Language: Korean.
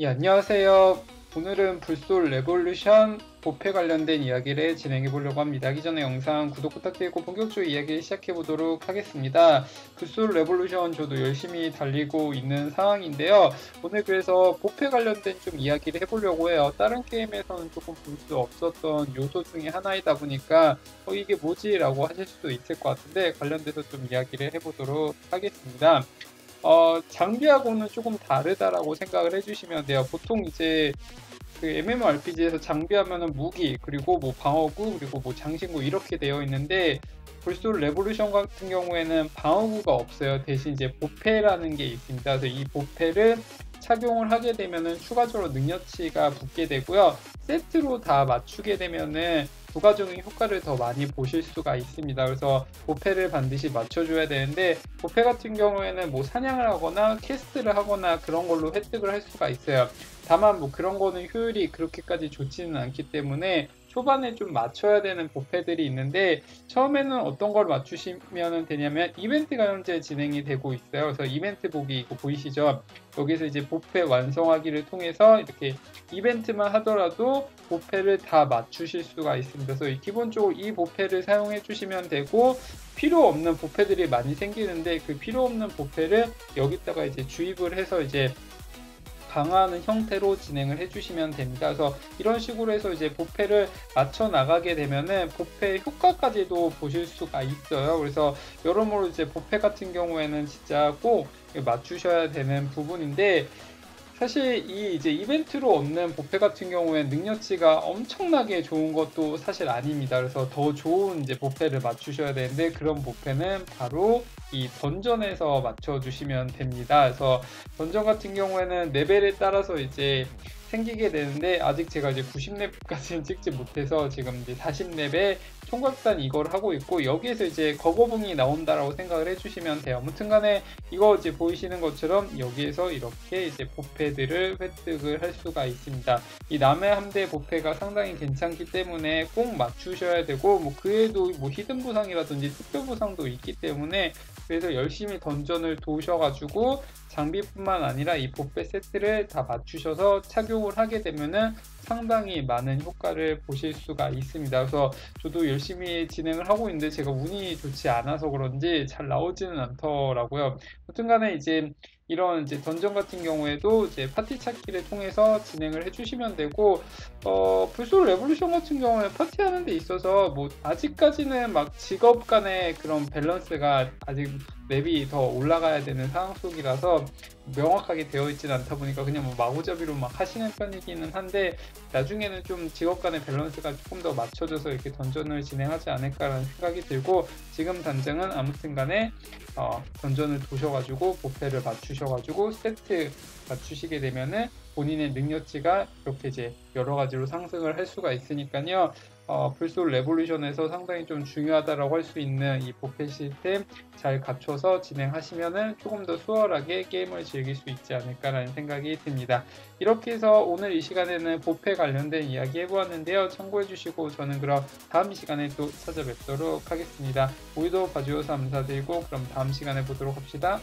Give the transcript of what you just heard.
예, 안녕하세요. 오늘은 불솔 레볼루션 보패 관련된 이야기를 진행해 보려고 합니다. 하기 전에 영상 구독 부탁드리고 본격적으로 이야기 시작해 보도록 하겠습니다. 불솔 레볼루션 저도 열심히 달리고 있는 상황인데요. 오늘 그래서 보패 관련된 좀 이야기를 해보려고 해요. 다른 게임에서는 조금 볼 수 없었던 요소 중에 하나이다 보니까 어, 이게 뭐지? 라고 하실 수도 있을 것 같은데 관련돼서 좀 이야기를 해보도록 하겠습니다. 어, 장비하고는 조금 다르다라고 생각을 해주시면 돼요. 보통 이제 그 MMORPG에서 장비하면은 무기 그리고 뭐 방어구 그리고 뭐 장신구 이렇게 되어 있는데 불솔 레볼루션 같은 경우에는 방어구가 없어요. 대신 이제 보패라는 게 있습니다. 그래서 이 보패를 착용을 하게 되면은 추가적으로 능력치가 붙게 되고요. 세트로 다 맞추게 되면은 부가적인 효과를 더 많이 보실 수가 있습니다. 그래서 보패를 반드시 맞춰줘야 되는데 보패 같은 경우에는 뭐 사냥을 하거나 캐스트를 하거나 그런 걸로 획득을 할 수가 있어요. 다만 뭐 그런 거는 효율이 그렇게까지 좋지는 않기 때문에 초반에 좀 맞춰야 되는 보패들이 있는데 처음에는 어떤 걸 맞추시면 되냐면 이벤트가 현재 진행이 되고 있어요. 그래서 이벤트 보기 이거 보이시죠? 여기서 이제 보패 완성하기를 통해서 이렇게 이벤트만 하더라도 보패를 다 맞추실 수가 있습니다. 그래서 기본적으로 이 보패를 사용해 주시면 되고 필요 없는 보패들이 많이 생기는데 그 필요 없는 보패를 여기다가 이제 주입을 해서 이제 강화하는 형태로 진행을 해주시면 됩니다. 그래서 이런 식으로 해서 이제 보패를 맞춰 나가게 되면은 보패 효과까지도 보실 수가 있어요. 그래서 여러모로 이제 보패 같은 경우에는 진짜 꼭 맞추셔야 되는 부분인데 사실 이 이제 이벤트로 얻는 보패 같은 경우에 능력치가 엄청나게 좋은 것도 사실 아닙니다. 그래서 더 좋은 이제 보패를 맞추셔야 되는데 그런 보패는 바로 이 던전에서 맞춰주시면 됩니다. 그래서 던전 같은 경우에는 레벨에 따라서 이제 생기게 되는데 아직 제가 이제 90렙까지는 찍지 못해서 지금 이제 40렙에 총각단 이걸 하고 있고 여기에서 이제 거거붕이 나온다라고 생각을 해주시면 돼요. 아무튼간에 이거 이제 보이시는 것처럼 여기에서 이렇게 이제 보패들을 획득을 할 수가 있습니다. 이 남의 함대 보패가 상당히 괜찮기 때문에 꼭 맞추셔야 되고 뭐 그에도 뭐 히든 부상이라든지 특별 부상도 있기 때문에 그래서 열심히 던전을 도셔가지고 장비뿐만 아니라 이 보패 세트를 다 맞추셔서 착용 을 하게 되면은 상당히 많은 효과를 보실 수가 있습니다. 그래서 저도 열심히 진행을 하고 있는데 제가 운이 좋지 않아서 그런지 잘 나오지는 않더라고요. 여튼간에 이제 이런 이제 던전 같은 경우에도 이제 파티 찾기를 통해서 진행을 해주시면 되고 어, 불소 레볼루션 같은 경우는 파티하는 데 있어서 뭐 아직까지는 막 직업 간의 그런 밸런스가 아직 맵이 더 올라가야 되는 상황 속이라서 명확하게 되어 있지는 않다 보니까 그냥 뭐 마구잡이로 막 하시는 편이기는 한데 나중에는 좀 직업 간의 밸런스가 조금 더 맞춰져서 이렇게 던전을 진행하지 않을까라는 생각이 들고 지금 단장은 아무튼 간에 어, 던전을 도셔가지고 보패를 맞추셔가지고 세트 맞추시게 되면은 본인의 능력치가 이렇게 이제 여러 가지로 상승을 할 수가 있으니까요. 어, 불솔 레볼루션에서 상당히 좀 중요하다라고 할 수 있는 이 보패 시스템 잘 갖춰서 진행하시면은 조금 더 수월하게 게임을 즐길 수 있지 않을까라는 생각이 듭니다. 이렇게 해서 오늘 이 시간에는 보패 관련된 이야기 해보았는데요. 참고해 주시고 저는 그럼 다음 시간에 또 찾아뵙도록 하겠습니다. 오늘도 봐주셔서 감사드리고 그럼 다음 시간에 보도록 합시다.